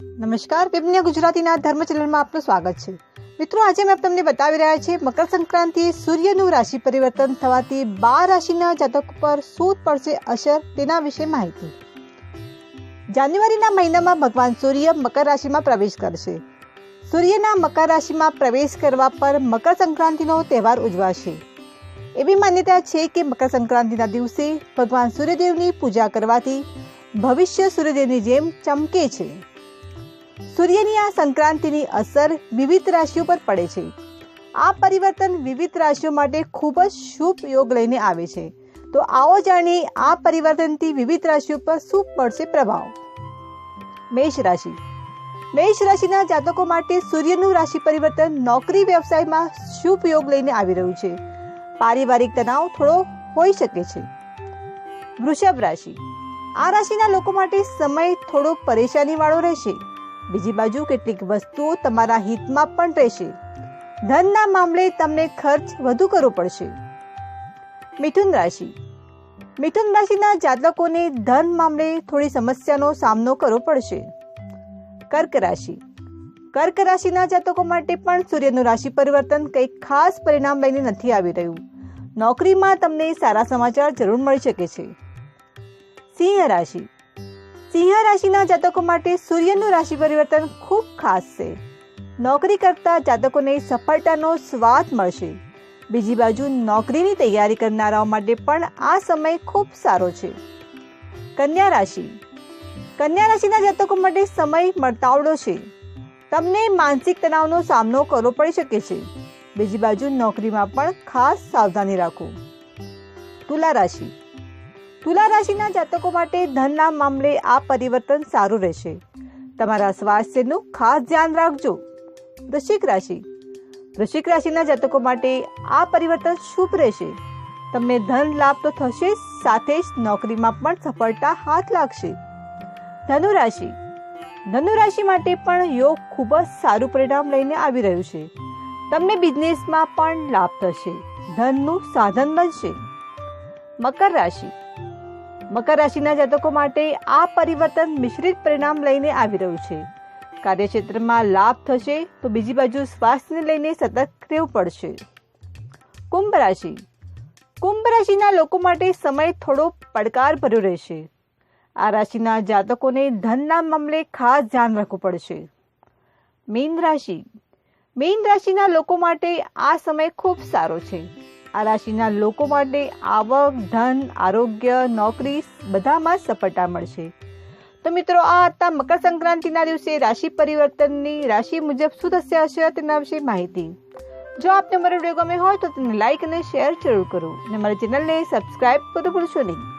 નમસ્કાર, વિભિન્ન ગુજરાતીના ધર્મ ચેનલમાં આપનું સ્વાગત છે. મિત્રો, આજે મેં તમને બતાવી રહ્યા છે મકર સંક્રાંતિ સૂર્યનું રાશિ પરિવર્તન થવાથી બાર રાશિના જાતક પર શું પડશે અસર તેના વિશે માહિતી. જાન્યુઆરીના મહિનામાં ભગવાન સૂર્ય મકર રાશિમાં પ્રવેશ કરશે. સૂર્યના મકર રાશિમાં પ્રવેશ કરવા પર મકર સંક્રાંતિનો તહેવાર ઉજવાશે. એવી માન્યતા છે કે મકર સંક્રાંતિના દિવસે ભગવાન સૂર્યદેવની પૂજા કરવાથી ભવિષ્ય સૂર્યદેવની જેમ ચમકે છે. સૂર્યની આ સંક્રાંતિની અસર વિવિધ રાશિઓ પર પડે છે. આ પરિવર્તન વિવિધ રાશિઓ માટે ખૂબ જ શુભ યોગ લઈને આવે છે. તો આવો જાણીએ આ પરિવર્તનથી વિવિધ રાશિઓ પર શું પડશે પ્રભાવ? મેષ રાશિ. મેષ રાશિના જાતકો માટે સૂર્યનું રાશિ પરિવર્તન નોકરી વ્યવસાયમાં શુભ યોગ લઈને આવી રહ્યું છે. પારિવારિક તણાવ થોડો હોઈ શકે છે. વૃષભ રાશિ. આ રાશિના લોકો માટે સમય થોડો પરેશાની વાળો રહેશે. બીજી બાજુ કેટલીક વસ્તુઓ તમારા હિતમાં પણ રહેશે. ધનના મામલે તમને ખર્ચ વધુ કરવો પડશે. મિથુન રાશિ. મિથુન રાશિના જાતકોને ધન મામલે થોડી સમસ્યાનો સામનો કરવો પડશે. કર્ક રાશિ. કર્ક રાશિના જાતકો માટે પણ સૂર્યનું રાશિ પરિવર્તન કંઈક ખાસ પરિણામ લઈને નથી આવી રહ્યું. નોકરીમાં તમને સારા સમાચાર જરૂર મળી શકે છે. સિંહ રાશિ. સિંહ રાશિના જાતકો માટે સૂર્યનું રાશિ પરિવર્તન ખૂબ ખાસ છે. નોકરી કરતા જાતકોને સફળતાનો સ્વાદ મળશે. બીજી બાજુ નોકરીની તૈયારી કરનારાઓ માટે પણ આ સમય ખૂબ સારો છે. કન્યા રાશિ. કન્યા રાશિના જાતકો માટે સમય મળતાવડો છે. તમને માનસિક તણાવનો સામનો કરવો પડી શકે છે. બીજી બાજુ નોકરીમાં પણ ખાસ સાવધાની રાખો. તુલા રાશિ. તુલા રાશિના જાતકો માટે ધનના મામલે આ પરિવર્તન સારું રહેશે. તમારા સ્વાસ્થ્યનું ખાસ ધ્યાન રાખજો. વૃશ્ચિક રાશિ. વૃશ્ચિક રાશિના જાતકો માટે આ પરિવર્તન શુભ રહેશે. તમને ધન લાભ તો થશે, સાથે જ નોકરીમાં પણ સફળતા હાથ લાગશે. ધનુ રાશિ. ધનુ રાશિ માટે પણ યોગ ખૂબ જ સારું પરિણામ લઈને આવી રહ્યું છે. તમને બિઝનેસમાં પણ લાભ થશે. ધનનું સાધન બનશે. મકર રાશિ. મકર રાશિના જાતકો માટે આ પરિવર્તન મિશ્રિત પરિણામ લઈને આવી રહ્યું છે. કાર્યક્ષેત્રમાં લાભ થશે તો બીજી બાજુ સ્વાસ્થ્યને લઈને સતર્ક રહેવું પડશે. કુંભ રાશિ. કુંભ રાશિના લોકો માટે સમય થોડો પડકાર ભર્યો રહેશે. આ રાશિના જાતકોને ધનના મામલે ખાસ ધ્યાન રાખવું પડશે. મીન રાશિ. મીન રાશિના લોકો માટે આ સમય ખૂબ સારો છે. આ રાશિના લોકો માટે આવક, ધન, આરોગ્ય, નોકરી બધામાં સફળતા મળશે. તો મિત્રો, આ હતા મકર સંક્રાંતિના દિવસે રાશિ પરિવર્તનની રાશિ મુજબ શું થશે હશે તેના વિશે માહિતી. જો આપને મારો વીડિયો ગમે હોય તો તેને લાઈક અને શેર જરૂર કરો. અને મારી ચેનલને સબસ્ક્રાઇબ કરવું ભૂલશો નહીં.